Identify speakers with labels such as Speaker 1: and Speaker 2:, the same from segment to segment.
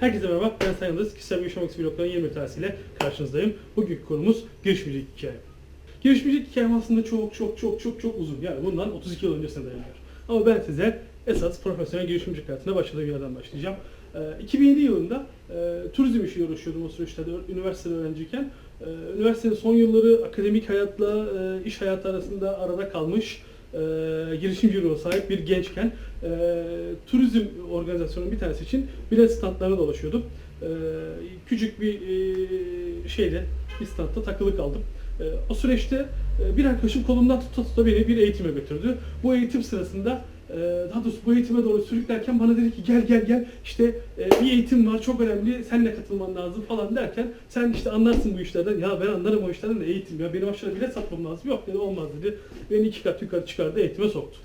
Speaker 1: Herkese merhaba, ben Sayın Yıldız. Kişisel gelişim eksi blokların 20 tanesiyle karşınızdayım. Bugünkü konumuz girişimcilik hikayem. Girişimcilik hikayem aslında çok çok çok çok çok uzun. Yani bundan 32 yıl öncesine dayanıyor. Ama ben size esas profesyonel girişimcilik hayatına başladığım yerden başlayacağım. Ee, 2007 yılında e, turizm işiyle uğraşıyordum o süreçte de üniversitede öğrenciyken. Ee, üniversitenin son yılları akademik hayatla e, iş hayatı arasında arada kalmış e, girişimci ruhu sahip bir gençken e, turizm organizasyonunun bir tanesi için bilet standlarına dolaşıyordum. E, küçük bir e, şeyde bir standta takılı kaldım. E, o süreçte e, bir arkadaşım kolumdan tuta tuta beni bir eğitime götürdü. Bu eğitim sırasında daha doğrusu bu eğitime doğru sürüklerken bana dedi ki gel gel gel işte e, bir eğitim var çok önemli sen de katılman lazım falan derken sen işte anlarsın bu işlerden ya ben anlarım o işlerden de eğitim ya benim aşağıda bilet satmam lazım yok dedi olmaz dedi beni iki kat yukarı çıkardı eğitime soktu.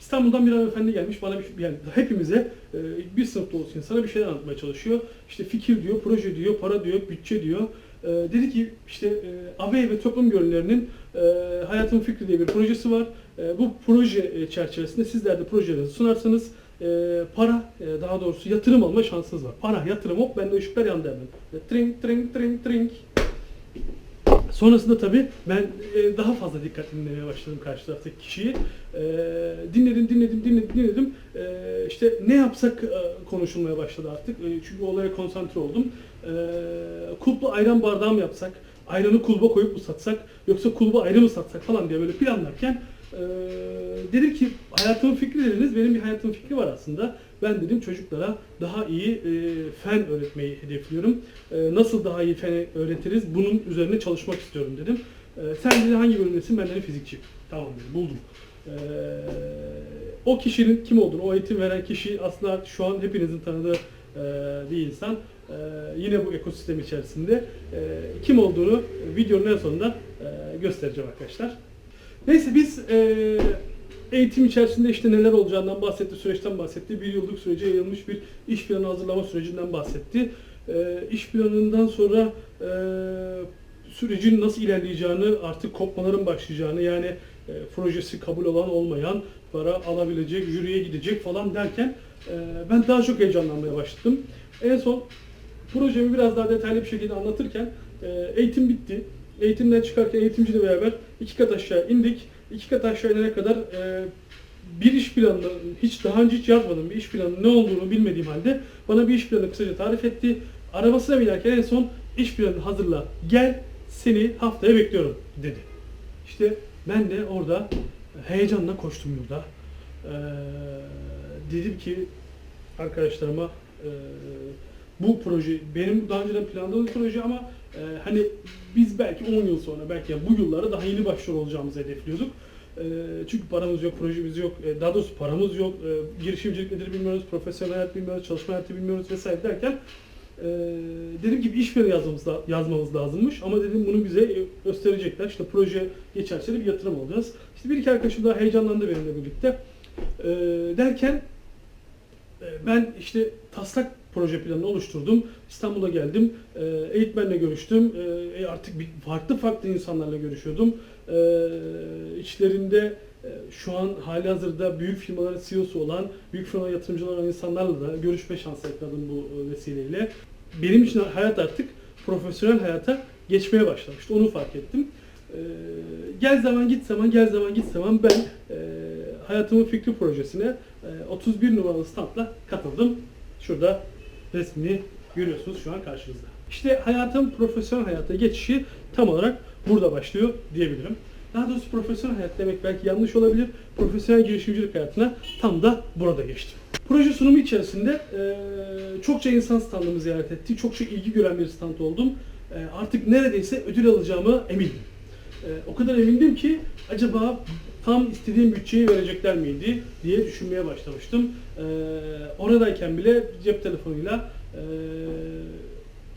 Speaker 1: İstanbul'dan bir hanımefendi gelmiş bana bir, yani hepimize e, bir sınıf dolusu insana bir şeyler anlatmaya çalışıyor. İşte fikir diyor, proje diyor, para diyor, bütçe diyor. E, dedi ki işte e, AVE ve toplum gönüllerinin e, Hayatın Fikri diye bir projesi var. E, bu proje e, çerçevesinde sizler de projelerinizi sunarsanız e, para, e, daha doğrusu yatırım alma şansınız var. Para, yatırım hop bende ışıklar yandı hemen. Trink, trink, trink, trink. Sonrasında tabii ben daha fazla dikkat dinlemeye başladım karşı taraftaki kişiyi. Dinledim, dinledim, dinledim, dinledim. E, işte ne yapsak konuşulmaya başladı artık. Çünkü olaya konsantre oldum. Kulplu ayran bardağı mı yapsak? Ayranı kulba koyup mu satsak? Yoksa kulba ayrı mı satsak falan diye böyle planlarken e, dedim ki hayatımın fikri dediniz. Benim bir hayatımın fikri var aslında. Ben dedim çocuklara daha iyi e, fen öğretmeyi hedefliyorum. E, nasıl daha iyi fen öğretiriz? Bunun üzerine çalışmak istiyorum dedim. E, sen dedi hangi bölümdesin? Ben dedim fizikçi. Tamam dedim buldum. E, o kişinin kim olduğunu, o eğitim veren kişi aslında şu an hepinizin tanıdığı bir insan. E, yine bu ekosistem içerisinde. E, kim olduğunu videonun en sonunda e, göstereceğim arkadaşlar. Neyse biz e, eğitim içerisinde işte neler olacağından bahsetti, süreçten bahsetti. Bir yıllık sürece yayılmış bir iş planı hazırlama sürecinden bahsetti. E, iş planından sonra e, sürecin nasıl ilerleyeceğini, artık kopmaların başlayacağını yani e, projesi kabul olan olmayan, para alabilecek, jüriye gidecek falan derken e, ben daha çok heyecanlanmaya başladım. En son projemi biraz daha detaylı bir şekilde anlatırken e, eğitim bitti. Eğitimden çıkarken eğitimciyle beraber iki kat aşağı indik. İki kat aşağı inene kadar e, bir iş planını, hiç daha önce hiç yazmadım bir iş planının ne olduğunu bilmediğim halde bana bir iş planı kısaca tarif etti. Arabasına binerken en son iş planını hazırla, gel seni haftaya bekliyorum dedi. İşte ben de orada heyecanla koştum yurda. Ee, dedim ki arkadaşlarıma e, bu proje benim daha önceden planladığım proje ama e, hani biz belki 10 yıl sonra belki yani bu yıllara daha yeni başrol olacağımızı hedefliyorduk. E, çünkü paramız yok, projemiz yok, e, daha doğrusu paramız yok, e, girişimcilik nedir bilmiyoruz, profesyonel hayat bilmiyoruz, çalışma hayatı bilmiyoruz vesaire derken e, dedim ki bir iş planı yazmamız, yazmamız lazımmış ama dedim bunu bize e, gösterecekler. İşte proje geçerse de bir yatırım alacağız. İşte bir iki arkadaşım daha heyecanlandı benimle birlikte. E, derken e, Ben işte taslak proje planını oluşturdum. İstanbul'a geldim. E, Eğitmenle görüştüm. E, Artık bir- farklı farklı insanlarla görüşüyordum. E, İçlerinde şu an hali hazırda büyük firmaların CEO'su olan, büyük firma yatırımcıları olan insanlarla da görüşme şansı yakaladım bu e, vesileyle. Benim için hayat artık profesyonel hayata geçmeye başlamıştı. Onu fark ettim. E, Gel zaman git zaman, gel zaman git zaman ben e, Hayatımın Fikri projesine e, 31 numaralı standla katıldım. Şurada resmini görüyorsunuz şu an karşınızda. İşte hayatım profesyonel hayata geçişi tam olarak burada başlıyor diyebilirim. Daha doğrusu profesyonel hayat demek belki yanlış olabilir. Profesyonel girişimcilik hayatına tam da burada geçtim. Proje sunumu içerisinde e, çokça insan standımı ziyaret etti. Çokça ilgi gören bir stand oldum. E, artık neredeyse ödül alacağımı emindim. E, o kadar emindim ki acaba tam istediğim bütçeyi verecekler miydi diye düşünmeye başlamıştım. E, oradayken bile cep telefonuyla e,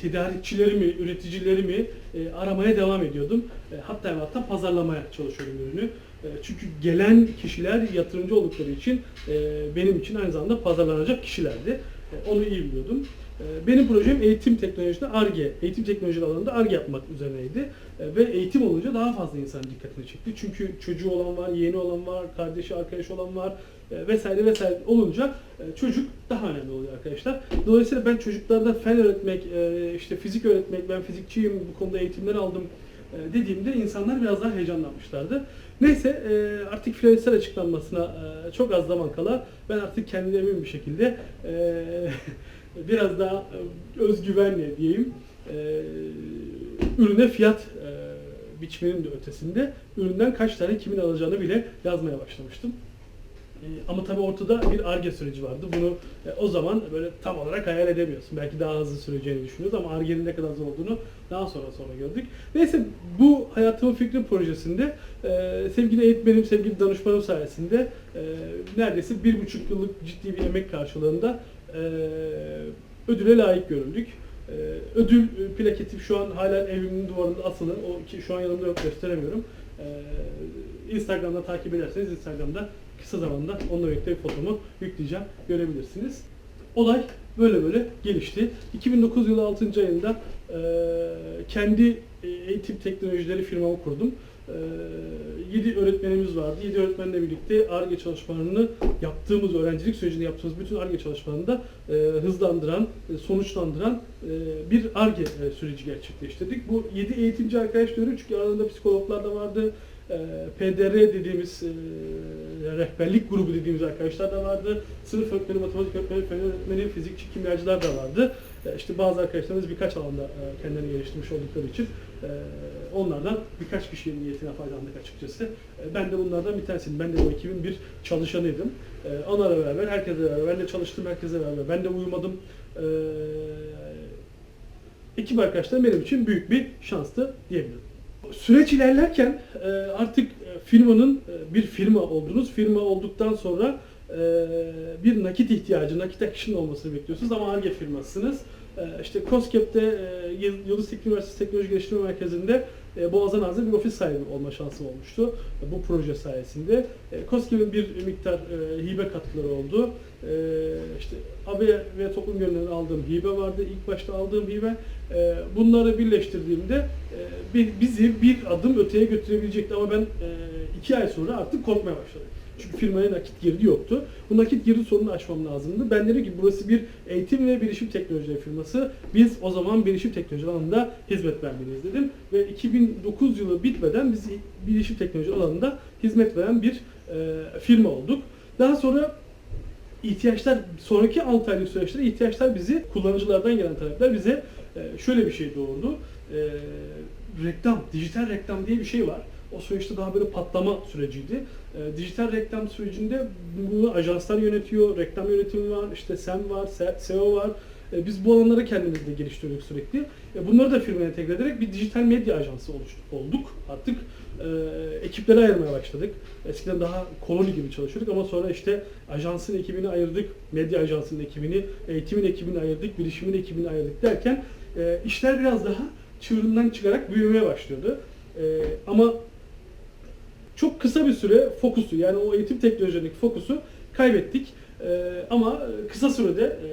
Speaker 1: tedarikçilerimi, üreticilerimi e, aramaya devam ediyordum. E, hatta ve hatta pazarlamaya çalışıyordum ürünü. E, çünkü gelen kişiler yatırımcı oldukları için e, benim için aynı zamanda pazarlanacak kişilerdi. E, onu iyi biliyordum. E, Benim projem eğitim teknolojisinde ARGE, eğitim teknolojileri alanında ARGE yapmak üzerineydi. E, Ve eğitim olunca daha fazla insan dikkatini çekti. Çünkü çocuğu olan var, yeğeni olan var, kardeşi, arkadaşı olan var. E, vesaire vesaire olunca e, çocuk daha önemli oluyor arkadaşlar. Dolayısıyla ben çocuklarda fen öğretmek, e, işte fizik öğretmek, ben fizikçiyim, bu konuda eğitimler aldım dediğimde insanlar biraz daha heyecanlanmışlardı. Neyse artık finansal açıklanmasına çok az zaman kala ben artık kendime emin bir şekilde biraz daha özgüvenle diyeyim ürüne fiyat biçmenin de ötesinde üründen kaç tane kimin alacağını bile yazmaya başlamıştım. E, ama tabii ortada bir ARGE süreci vardı. Bunu e, o zaman böyle tam olarak hayal edemiyorsun. Belki daha hızlı süreceğini düşünüyoruz ama ARGE'nin ne kadar zor olduğunu daha sonra sonra gördük. Neyse bu Hayatımın Fikri projesinde e, sevgili eğitmenim, sevgili danışmanım sayesinde e, neredeyse bir buçuk yıllık ciddi bir emek karşılığında e, ödüle layık görüldük. E, ödül e, plaketi şu an hala evimin duvarında asılı. O ki şu an yanımda yok gösteremiyorum. E, Instagram'da takip ederseniz Instagram'da kısa zamanda onunla birlikte bir fotomu yükleyeceğim. Görebilirsiniz. Olay böyle böyle gelişti. 2009 yılı 6. ayında e, kendi eğitim teknolojileri firmamı kurdum. E, 7 öğretmenimiz vardı. 7 öğretmenle birlikte ARGE çalışmalarını yaptığımız, öğrencilik sürecinde yaptığımız bütün ARGE çalışmalarını da e, hızlandıran, e, sonuçlandıran e, bir ARGE e, süreci gerçekleştirdik. Bu 7 eğitimci arkadaş diyorum çünkü aralarında psikologlar da vardı, e, PDR dediğimiz e, rehberlik grubu dediğimiz arkadaşlar da vardı. Sınıf öğretmeni, matematik öğretmeni, fen öğretmeni, fizikçi, kimyacılar da vardı. E, işte bazı arkadaşlarımız birkaç alanda e, kendilerini geliştirmiş oldukları için e, onlardan birkaç kişinin niyetine faydalandık açıkçası. E, ben de bunlardan bir tanesiydim. Ben de bu ekibin bir çalışanıydım. E, onlarla beraber, herkese beraber, ben de çalıştım herkese beraber. Ben de uyumadım. E, ekip arkadaşlarım benim için büyük bir şanstı diyebilirim. Süreç ilerlerken e, artık e, firmanın e, bir firma oldunuz. Firma olduktan sonra bir nakit ihtiyacı, nakit akışının olmasını bekliyorsunuz ama ARGE firmasısınız. E, İşte COSGAP'te Yıldız Teknik Üniversitesi Teknoloji Geliştirme Merkezi'nde e, Boğazan Ağzı'da bir ofis sahibi olma şansım olmuştu e, bu proje sayesinde. E, COSGAP'in bir miktar e, hibe katkıları oldu. E, işte AB ve toplum yönünden aldığım hibe vardı. İlk başta aldığım hibe e, bunları birleştirdiğimde e, bi- bizi bir adım öteye götürebilecekti ama ben e, iki ay sonra artık korkmaya başladım. Çünkü firmaya nakit girdi yoktu. Bu nakit girdi sorunu aşmam lazımdı. Ben dedim ki burası bir eğitim ve bilişim teknolojileri firması. Biz o zaman bilişim teknoloji alanında hizmet vermeliyiz dedim. Ve 2009 yılı bitmeden biz bilişim teknoloji alanında hizmet veren bir e, firma olduk. Daha sonra ihtiyaçlar, sonraki 6 aylık süreçte ihtiyaçlar bizi, kullanıcılardan gelen talepler bize e, şöyle bir şey doğurdu. E, reklam, dijital reklam diye bir şey var. O süreçte daha böyle patlama süreciydi. E, dijital reklam sürecinde bunu ajanslar yönetiyor, reklam yönetimi var, işte SEM var, SEO var. E, biz bu alanları kendimiz de geliştiriyorduk sürekli. E, bunları da firmaya entegre ederek bir dijital medya ajansı olduk. Artık e, ekiplere ayırmaya başladık. Eskiden daha koloni gibi çalışıyorduk ama sonra işte ajansın ekibini ayırdık, medya ajansının ekibini, eğitimin ekibini ayırdık, bilişimin ekibini ayırdık derken e, işler biraz daha çığırından çıkarak büyümeye başlıyordu. E, ama çok kısa bir süre fokusu yani o eğitim teknolojilerindeki fokusu kaybettik. E, ama kısa sürede e,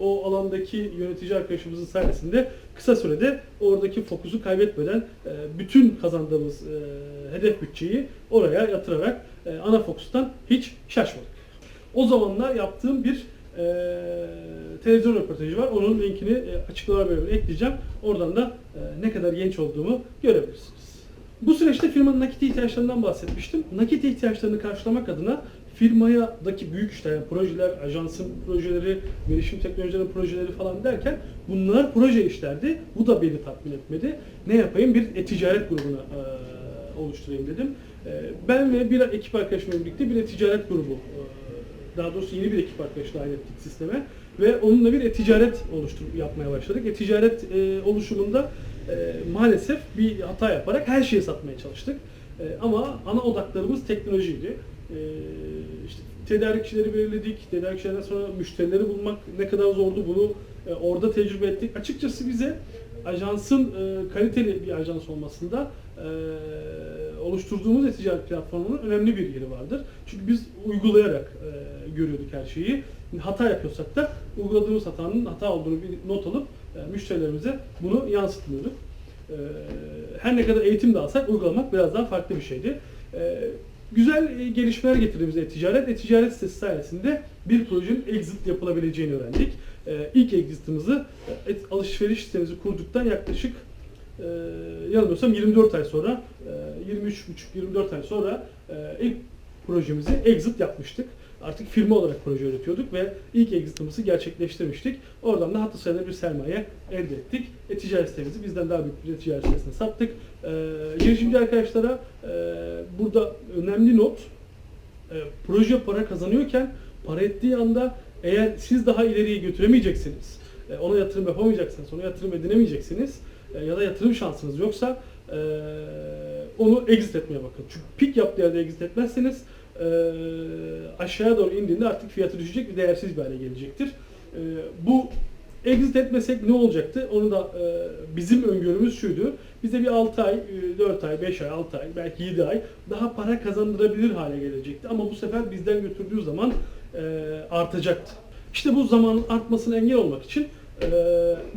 Speaker 1: o alandaki yönetici arkadaşımızın sayesinde kısa sürede oradaki fokusu kaybetmeden e, bütün kazandığımız e, hedef bütçeyi oraya yatırarak e, ana fokustan hiç şaşmadık. O zamanlar yaptığım bir e, televizyon röportajı var. Onun linkini e, açıklama bölümüne ekleyeceğim. Oradan da e, ne kadar genç olduğumu görebilirsiniz. Bu süreçte firmanın nakit ihtiyaçlarından bahsetmiştim. Nakit ihtiyaçlarını karşılamak adına firmayadaki büyük işler, yani projeler, ajansın projeleri, gelişim teknolojilerinin projeleri falan derken bunlar proje işlerdi. Bu da beni tatmin etmedi. Ne yapayım? Bir e-ticaret grubunu e, oluşturayım dedim. E, ben ve bir ekip arkadaşımla birlikte bir e-ticaret grubu, e, daha doğrusu yeni bir ekip arkadaşla dahil ettik sisteme ve onunla bir e-ticaret oluştur yapmaya başladık. E-ticaret e, oluşumunda maalesef bir hata yaparak her şeyi satmaya çalıştık. E, ama ana odaklarımız teknolojiydi. E, işte tedarikçileri belirledik. Tedarikçilerden sonra müşterileri bulmak ne kadar zordu bunu e, orada tecrübe ettik. Açıkçası bize ajansın e, kaliteli bir ajans olmasında e, oluşturduğumuz e-ticaret platformunun önemli bir yeri vardır. Çünkü biz uygulayarak görüyorduk her şeyi. Hata yapıyorsak da uyguladığımız hatanın hata olduğunu bir not alıp e, müşterilerimize bunu yansıtmıyorduk. E, her ne kadar eğitim de alsak uygulamak biraz daha farklı bir şeydi. E, güzel e, gelişmeler getirdi bize e-ticaret. E-ticaret sitesi sayesinde bir projenin exit yapılabileceğini öğrendik. E, ilk exit'imizi e, alışveriş sitemizi kurduktan yaklaşık e, yanılmıyorsam 24 ay sonra, e, 23,5-24 ay sonra e, ilk projemizi exit yapmıştık. Artık firma olarak proje üretiyorduk ve ilk exit'imizi gerçekleştirmiştik. Oradan da hatır sayılır bir sermaye elde ettik. E-ticaret sitemizi bizden daha büyük bir e-ticaret sitesine sattık. E, girişimci arkadaşlara e, burada önemli not, e, proje para kazanıyorken para ettiği anda eğer siz daha ileriye götüremeyeceksiniz, e, ona yatırım yapamayacaksınız, ona yatırım edinemeyeceksiniz e, ya da yatırım şansınız yoksa e, onu exit etmeye bakın. Çünkü pik yaptığı yerde exit etmezseniz e, aşağıya doğru indiğinde artık fiyatı düşecek ve değersiz bir hale gelecektir. E, bu exit etmesek ne olacaktı? Onu da e, bizim öngörümüz şuydu. Bize bir 6 ay, e, 4 ay, 5 ay, 6 ay, belki 7 ay daha para kazandırabilir hale gelecekti. Ama bu sefer bizden götürdüğü zaman e, artacaktı. İşte bu zamanın artmasına engel olmak için e,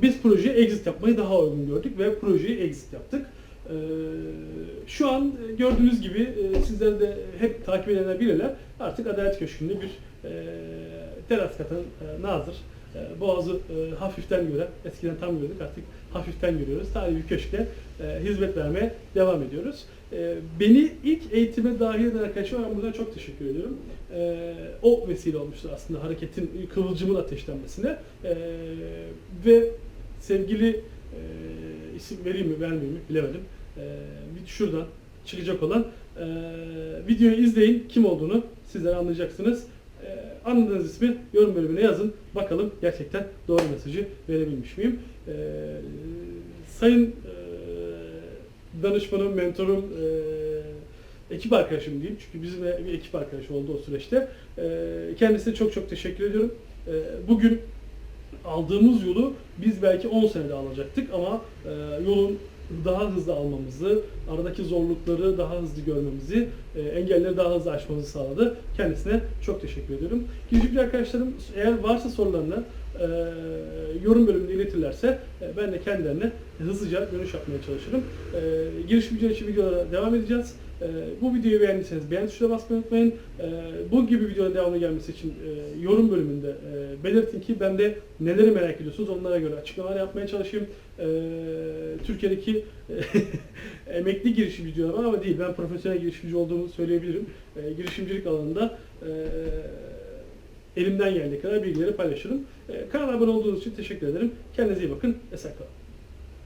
Speaker 1: biz projeye exit yapmayı daha uygun gördük ve projeyi exit yaptık. E, şu an e, gördüğünüz gibi e, sizler de hep takip edenler bilirler. Artık Adalet Köşkü'nde bir e, teras katan nazır. Boğazı hafiften gören, eskiden tam gördük artık hafiften görüyoruz. Tarihi bir köşkte hizmet vermeye devam ediyoruz. Beni ilk eğitime dahil eden arkadaşıma ben buradan çok teşekkür ediyorum. O vesile olmuştur aslında hareketin kıvılcımın ateşlenmesine. Ve sevgili isim vereyim mi vermeyeyim mi bilemedim. E, bir şuradan çıkacak olan e, videoyu izleyin kim olduğunu sizler anlayacaksınız. E, anladığınız ismi yorum bölümüne yazın. Bakalım gerçekten doğru mesajı verebilmiş miyim? E, sayın e, danışmanım, mentorum, e, ekip arkadaşım diyeyim. Çünkü bizimle bir ekip arkadaşı oldu o süreçte. E, kendisine çok çok teşekkür ediyorum. E, bugün aldığımız yolu biz belki 10 senede alacaktık ama e, yolun daha hızlı almamızı, aradaki zorlukları daha hızlı görmemizi, e, engelleri daha hızlı aşmamızı sağladı. Kendisine çok teşekkür ediyorum. Girişimci arkadaşlarım eğer varsa sorularını e, yorum bölümünde iletirlerse e, ben de kendilerine hızlıca dönüş yapmaya çalışırım. E, girişimciler için videolara devam edeceğiz. E, bu videoyu beğendiyseniz beğen tuşuna basmayı unutmayın. E, bu gibi videoların devamlı gelmesi için e, yorum bölümünde e, belirtin ki ben de neleri merak ediyorsunuz onlara göre açıklamalar yapmaya çalışayım. E, Türkiye'deki emekli girişimci diyorlar ama değil. Ben profesyonel girişimci olduğumu söyleyebilirim. E, girişimcilik alanında e, elimden geldiği kadar bilgileri paylaşırım. E, kanala abone olduğunuz için teşekkür ederim. Kendinize iyi bakın. Esen kalın.